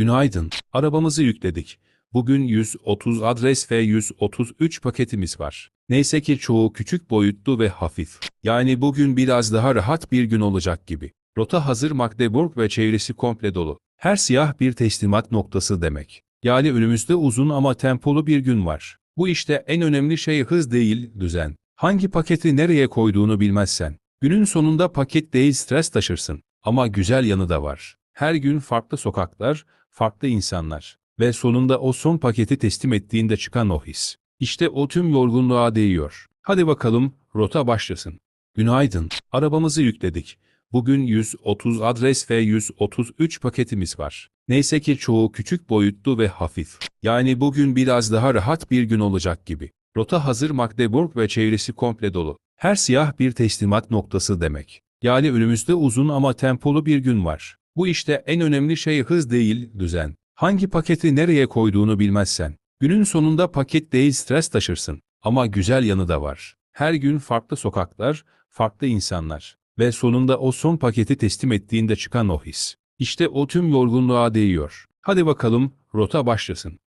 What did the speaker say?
Günaydın. Arabamızı yükledik. Bugün 130 adres ve 133 paketimiz var. Neyse ki çoğu küçük boyutlu ve hafif. Yani bugün biraz daha rahat bir gün olacak gibi. Rota hazır Magdeburg ve çevresi komple dolu. Her siyah bir teslimat noktası demek. Yani önümüzde uzun ama tempolu bir gün var. Bu işte en önemli şey hız değil, düzen. Hangi paketi nereye koyduğunu bilmezsen, günün sonunda paket değil stres taşırsın. Ama güzel yanı da var. Her gün farklı sokaklar, farklı insanlar ve sonunda o son paketi teslim ettiğinde çıkan o his. İşte o tüm yorgunluğa değiyor. Hadi bakalım, rota başlasın. Günaydın. Arabamızı yükledik. Bugün 130 adres ve 133 paketimiz var. Neyse ki çoğu küçük boyutlu ve hafif. Yani bugün biraz daha rahat bir gün olacak gibi. Rota hazır Magdeburg ve çevresi komple dolu. Her siyah bir teslimat noktası demek. Yani önümüzde uzun ama tempolu bir gün var. Bu işte en önemli şey hız değil, düzen. Hangi paketi nereye koyduğunu bilmezsen, günün sonunda paket değil stres taşırsın. Ama güzel yanı da var. Her gün farklı sokaklar, farklı insanlar ve sonunda o son paketi teslim ettiğinde çıkan o his. İşte o tüm yorgunluğa değiyor. Hadi bakalım, rota başlasın.